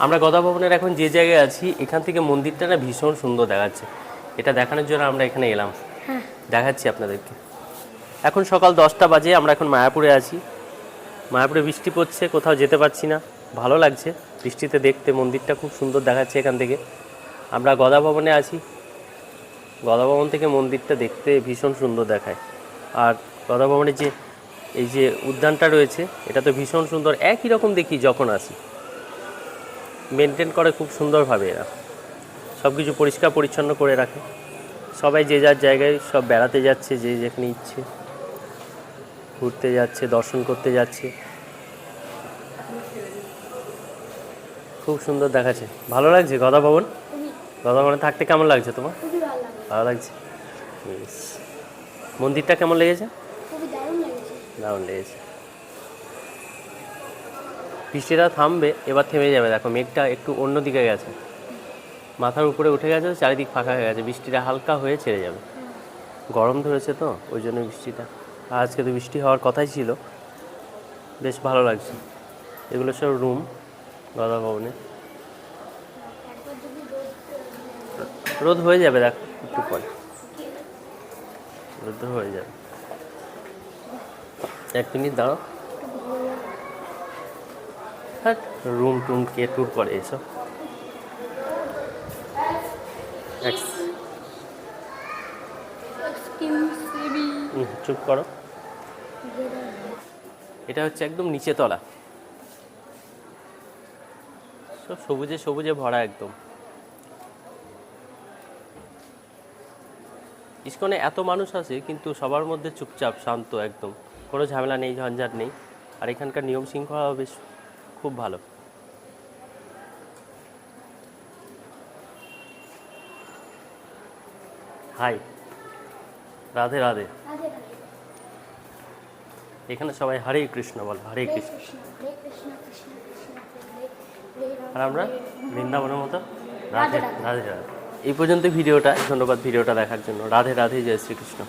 আমরা গদা ভবনের এখন যে জায়গায় আছি এখান থেকে মন্দিরটা না ভীষণ সুন্দর দেখাচ্ছে। এটা দেখানোর জন্য আমরা এখানে এলাম। হ্যাঁ। দেখাচ্ছি আপনাদেরকে। এখন সকাল দশটা বাজে আমরা এখন মায়াপুরে আছি। মায়াপুরে বৃষ্টি পড়ছে কোথাও যেতে পারছি না। ভালো লাগছে বৃষ্টিতে দেখতে মন্দিরটা খুব সুন্দর দেখাচ্ছে এখান থেকে। আমরা গদা ভবনে আছি। গদা ভবন থেকে মন্দিরটা দেখতে ভীষণ সুন্দর দেখায়। আর গদা ভবনের যে এই যে উদ্যানটা রয়েছে এটা তো ভীষণ সুন্দর। একই রকম দেখি যখন আসি। মেনটেন করে খুব সুন্দরভাবে এরা। সব কিছু পরিষ্কার পরিচ্ছন্ন করে রাখে। সবাই যে যার জায়গায় সব বেড়াতে যাচ্ছে যে যেখানে ইচ্ছে। ঘুরতে যাচ্ছে দর্শন করতে যাচ্ছে। খুব সুন্দর দেখাচ্ছে। ভালো লাগছে গদা ভবন? গদা ভবনে থাকতে কেমন লাগছে তোমার? ভালো লাগছে। মন্দিরটা কেমন লেগেছে। দারুণ লেগেছে। বৃষ্টিটা থামবে, এবার থেমে যাবে। দেখো, মেঘটা একটু অন্য দিকে গেছে। মাথার উপরে উঠে গেছে, চারিদিক ফাঁকা হয়ে গেছে। বৃষ্টিটা হালকা হয়ে ছেড়ে যাবে। গরম ধরেছে তো, ওই জন্য বৃষ্টিটা। আজকে তো বৃষ্টি হওয়ার কথাই ছিল। বেশ ভালো লাগছে। এগুলো সব রুম গদা ভবনে। রোদ হয়ে যাবে, দেখ, একটু পরে। রোদ হয়ে যাবে। এক মিনিট দাঁড়াও। হ্যাঁ রুম টুম কে টুর করে এসব চুপ করো। এটা হচ্ছে একদম নিচে তলা। সব সবুজে সবুজে ভরা একদম। ইস্কনে এত মানুষ আছে, কিন্তু সবার মধ্যে চুপচাপ, শান্ত একদম। কোনো ঝামেলা নেই, ঝঞ্ঝাট নেই। আর এখানকার নিয়ম শৃঙ্খলা বেশ খুব ভালো। হাই। রাধে রাধে। এখানে সবাই হরে কৃষ্ণ বল হরে কৃষ্ণ। আর আমরা বৃন্দাবনের মতো? রাধে রাধে রাধে। এই পর্যন্ত ভিডিওটা ধন্যবাদ ভিডিওটা দেখার জন্য। রাধে রাধে জয় শ্রীকৃষ্ণ।